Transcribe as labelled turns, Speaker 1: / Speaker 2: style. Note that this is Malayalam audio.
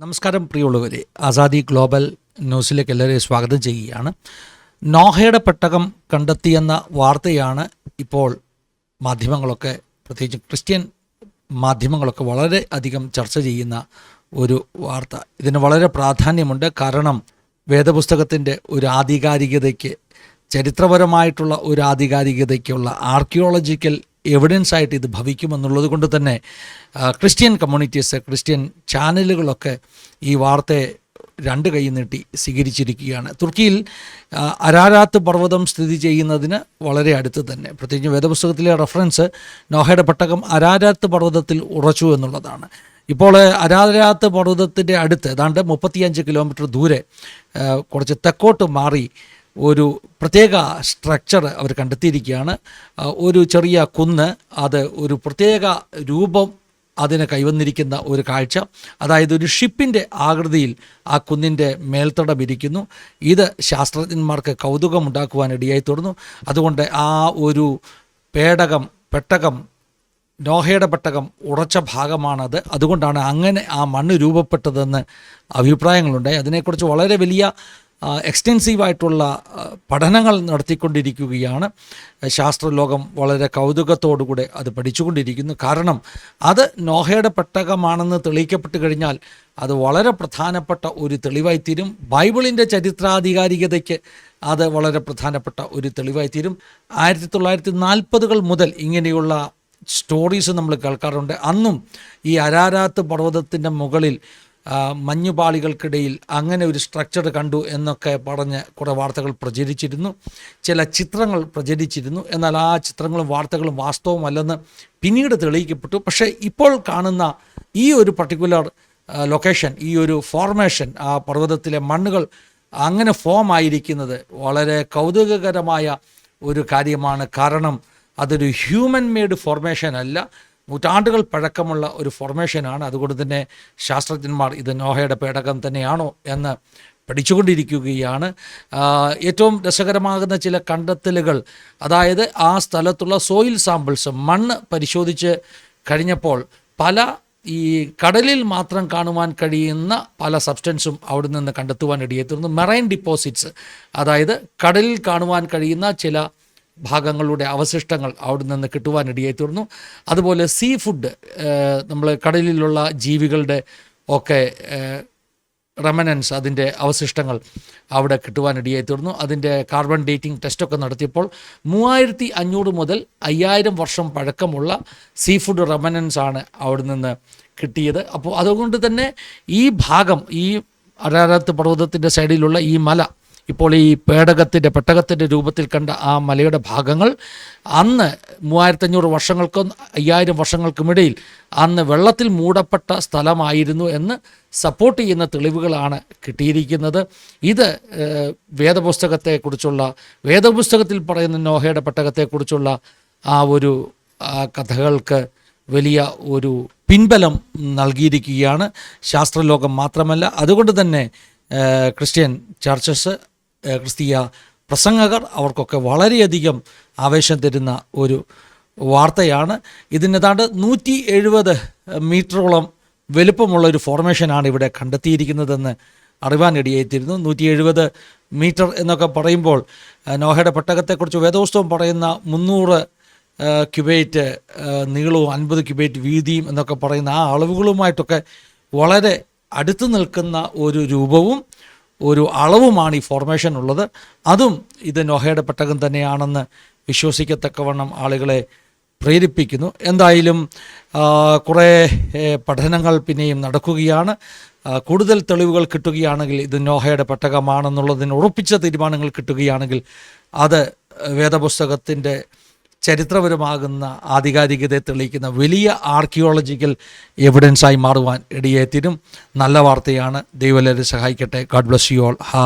Speaker 1: നമസ്കാരം പ്രിയമുള്ളവരെ. ആസാദി ഗ്ലോബൽ ന്യൂസിലേക്ക് എല്ലാവരെയും സ്വാഗതം ചെയ്യുകയാണ്. നോഹയുടെ പെട്ടകം കണ്ടെത്തിയെന്ന വാർത്തയാണ് ഇപ്പോൾ മാധ്യമങ്ങളൊക്കെ പ്രത്യേകിച്ച് ക്രിസ്ത്യൻ മാധ്യമങ്ങളൊക്കെ വളരെ അധികം ചർച്ച ചെയ്യുന്ന ഒരു വാർത്ത. ഇതിന് വളരെ പ്രാധാന്യമുണ്ട്. കാരണം വേദപുസ്തകത്തിന്റെ ഒരു ആധികാരികതയ്ക്ക് ചരിത്രപരമായിട്ടുള്ള ഒരു ആധികാരികതയ്ക്കുള്ള ആർക്കിയോളജിക്കൽ എവിഡൻസ് ആയിട്ട് ഇത് ഭവിക്കുമെന്നുള്ളത് കൊണ്ട് തന്നെ ക്രിസ്ത്യൻ കമ്മ്യൂണിറ്റീസ് ക്രിസ്ത്യൻ ചാനലുകളൊക്കെ ഈ വാർത്തയെ രണ്ട് കൈ നീട്ടി സ്വീകരിച്ചിരിക്കുകയാണ്. തുർക്കിയിൽ അരാരാത്ത് പർവതം സ്ഥിതി ചെയ്യുന്നതിന് വളരെ അടുത്ത് തന്നെ. പ്രത്യേകിച്ച് വേദപുസ്തകത്തിലെ റെഫറൻസ് നോഹയുടെ പെട്ടകം അരാരാത്ത് പർവതത്തിൽ ഉറച്ചു എന്നുള്ളതാണ്. ഇപ്പോൾ അരാരാത്ത് പർവതത്തിന്റെ അടുത്ത് ഏതാണ്ട് മുപ്പത്തിയഞ്ച് കിലോമീറ്റർ ദൂരെ കുറച്ച് തെക്കോട്ട് മാറി ഒരു പ്രത്യേക സ്ട്രക്ചർ അവർ കണ്ടെത്തിയിരിക്കുകയാണ്. ഒരു ചെറിയ കുന്ന് അത് ഒരു പ്രത്യേക രൂപം അതിന് കൈവന്നിരിക്കുന്ന ഒരു കാഴ്ച. അതായത് ഒരു ഷിപ്പിന്റെ ആകൃതിയിൽ ആ കുന്നിന്റെ മേൽത്തടം ഇരിക്കുന്നു. ഇത് ശാസ്ത്രജ്ഞന്മാർക്ക് കൗതുകമുണ്ടാക്കുവാൻ ഇടയായി തുടർന്നു. അതുകൊണ്ട് ആ ഒരു പേടകം പെട്ടകം നോഹയുടെ പെട്ടകം ഉറച്ച ഭാഗമാണത്. അതുകൊണ്ടാണ് അങ്ങനെ ആ മണ്ണ് രൂപപ്പെട്ടതെന്ന് അഭിപ്രായങ്ങളുണ്ടായി. അതിനെക്കുറിച്ച് വളരെ വലിയ എക്സ്റ്റെൻസീവായിട്ടുള്ള പഠനങ്ങൾ നടത്തിക്കൊണ്ടിരിക്കുകയാണ്. ശാസ്ത്രലോകം വളരെ കൗതുകത്തോടുകൂടെ അത് പഠിച്ചുകൊണ്ടിരിക്കുന്നു. കാരണം അത് നോഹയുടെ പെട്ടകമാണെന്ന് തെളിയിക്കപ്പെട്ട് കഴിഞ്ഞാൽ അത് വളരെ പ്രധാനപ്പെട്ട ഒരു തെളിവായി തീരും. ബൈബിളിന്റെ ചരിത്രാധികാരികതയ്ക്ക് അത് വളരെ പ്രധാനപ്പെട്ട ഒരു തെളിവായി തീരും. ആയിരത്തി തൊള്ളായിരത്തി നാൽപ്പതുകൾ മുതൽ ഇങ്ങനെയുള്ള സ്റ്റോറീസ് നമ്മൾ കേൾക്കാറുണ്ട്. അന്നും ഈ അരാരാത്ത് പർവതത്തിന്റെ മുകളിൽ മഞ്ഞുപാളികൾക്കിടയിൽ അങ്ങനെ ഒരു സ്ട്രക്ചർ കണ്ടു എന്നൊക്കെ പറഞ്ഞ് കുറേ വാർത്തകൾ പ്രചരിച്ചിരുന്നു. ചില ചിത്രങ്ങൾ പ്രചരിച്ചിരുന്നു. എന്നാൽ ആ ചിത്രങ്ങളും വാർത്തകളും വാസ്തവമല്ലെന്ന് പിന്നീട് തെളിയിക്കപ്പെട്ടു. പക്ഷേ ഇപ്പോൾ കാണുന്ന ഈ ഒരു പർട്ടിക്കുലർ ലൊക്കേഷൻ ഈ ഒരു ഫോർമേഷൻ ആ പർവതത്തിലെ മണ്ണുകൾ അങ്ങനെ ഫോം ആയിരിക്കുന്നത് വളരെ കൗതുകകരമായ ഒരു കാര്യമാണ്. കാരണം അതൊരു ഹ്യൂമൻ മെയ്ഡ് ഫോർമേഷൻ അല്ല. നൂറ്റാണ്ടുകൾ പഴക്കമുള്ള ഒരു ഫോർമേഷനാണ് അതുകൊണ്ട് തന്നെ ശാസ്ത്രജ്ഞന്മാർ ഇത് നോഹയുടെ പേടകം തന്നെയാണോ എന്ന് പഠിച്ചുകൊണ്ടിരിക്കുകയാണ്. ഏറ്റവും രസകരമാകുന്ന ചില കണ്ടെത്തലുകൾ അതായത് ആ സ്ഥലത്തുള്ള സോയിൽ സാമ്പിൾസ് മണ്ണ് പരിശോധിച്ച് കഴിഞ്ഞപ്പോൾ പല ഈ കടലിൽ മാത്രം കാണുവാൻ കഴിയുന്ന പല സബ്സ്റ്റൻസും അവിടെ നിന്ന് കണ്ടെത്തുവാൻ ഇടയെത്തുന്നു മെറൈൻ ഡിപ്പോസിറ്റ്സ് അതായത് കടലിൽ കാണുവാൻ കഴിയുന്ന ചില ഭാഗങ്ങളുടെ അവശിഷ്ടങ്ങൾ അവിടെ നിന്ന് കിട്ടുവാനിടയായി തീർന്നു. അതുപോലെ സീ ഫുഡ് നമ്മൾ കടലിലുള്ള ജീവികളുടെ ഒക്കെ റെമനൻസ് അതിന്റെ അവശിഷ്ടങ്ങൾ അവിടെ കിട്ടുവാനിടയായി തീർന്നു. അതിന്റെ കാർബൺ ഡേറ്റിംഗ് ടെസ്റ്റൊക്കെ നടത്തിയപ്പോൾ മൂവായിരത്തി അഞ്ഞൂറ് മുതൽ അയ്യായിരം വർഷം പഴക്കമുള്ള സീ ഫുഡ് റെമനൻസ് ആണ് അവിടെ നിന്ന് കിട്ടിയത്. അപ്പോൾ അതുകൊണ്ട് തന്നെ ഈ ഭാഗം ഈ അരാരത്ത് പർവതത്തിന്റെ സൈഡിലുള്ള ഈ മല ഇപ്പോൾ ഈ പേടകത്തിന്റെ പെട്ടകത്തിന്റെ രൂപത്തിൽ കണ്ട ആ മലയുടെ ഭാഗങ്ങൾ അന്ന് മൂവായിരത്തഞ്ഞൂറ് വർഷങ്ങൾക്കും അയ്യായിരം വർഷങ്ങൾക്കുമിടയിൽ അന്ന് വെള്ളത്തിൽ മൂടപ്പെട്ട സ്ഥലമായിരുന്നു എന്ന് സപ്പോർട്ട് ചെയ്യുന്ന തെളിവുകളാണ് കിട്ടിയിരിക്കുന്നത്. ഇത് വേദപുസ്തകത്തെക്കുറിച്ചുള്ള വേദപുസ്തകത്തിൽ പറയുന്ന നോഹയുടെ പെട്ടകത്തെക്കുറിച്ചുള്ള ആ ഒരു കഥകൾക്ക് വലിയ ഒരു പിൻബലം നൽകിയിരിക്കുകയാണ്. ശാസ്ത്രലോകം മാത്രമല്ല അതുകൊണ്ട് തന്നെ ക്രിസ്ത്യൻ ചർച്ചസ് ക്രിസ്തീയ പ്രസംഗകർ അവർക്കൊക്കെ വളരെയധികം ആവേശം തരുന്ന ഒരു വാർത്തയാണ്. ഇതിനേതാണ്ട് നൂറ്റി എഴുപത് മീറ്ററോളം വലുപ്പമുള്ള ഒരു ഫോർമേഷനാണ് ഇവിടെ കണ്ടെത്തിയിരിക്കുന്നതെന്ന് അറിവാനിടയായിത്തീരുന്നു നൂറ്റി എഴുപത് മീറ്റർ എന്നൊക്കെ പറയുമ്പോൾ നോഹയുടെ പെട്ടകത്തെക്കുറിച്ച് വേദോസ്തവം പറയുന്ന മുന്നൂറ് ക്യുബേറ്റ് നീളവും അൻപത് ക്യുബേറ്റ് വീതിയും എന്നൊക്കെ പറയുന്ന ആ അളവുകളുമായിട്ടൊക്കെ വളരെ അടുത്തു നിൽക്കുന്ന ഒരു രൂപവും ഒരു അളവുമാണ് ഈ ഫോർമേഷൻ ഉള്ളത്. അതും ഇത് നോഹയുടെ പെട്ടകം തന്നെയാണെന്ന് വിശ്വസിക്കത്തക്കവണ്ണം ആളുകളെ പ്രേരിപ്പിക്കുന്നു. എന്തായാലും കുറേ പഠനങ്ങൾ പിന്നെയും നടക്കുകയാണ്. കൂടുതൽ തെളിവുകൾ കിട്ടുകയാണെങ്കിൽ ഇത് നോഹയുടെ പെട്ടകമാണെന്നുള്ളതിന് ഉറപ്പിച്ച തീരുമാനങ്ങൾ കിട്ടുകയാണെങ്കിൽ അത് വേദപുസ്തകത്തിന്റെ ചരിത്രപരമാകുന്ന ആധികാരികതയെ തെളിയിക്കുന്ന വലിയ ആർക്കിയോളജിക്കൽ എവിഡൻസായി മാറുവാൻ ഇടയെത്തിനും നല്ല വാർത്തയാണ്. ദൈവം എല്ലാവരും സഹായിക്കട്ടെ. ഗാഡ് ബ്ലസ് യു ഓൾ ഹാ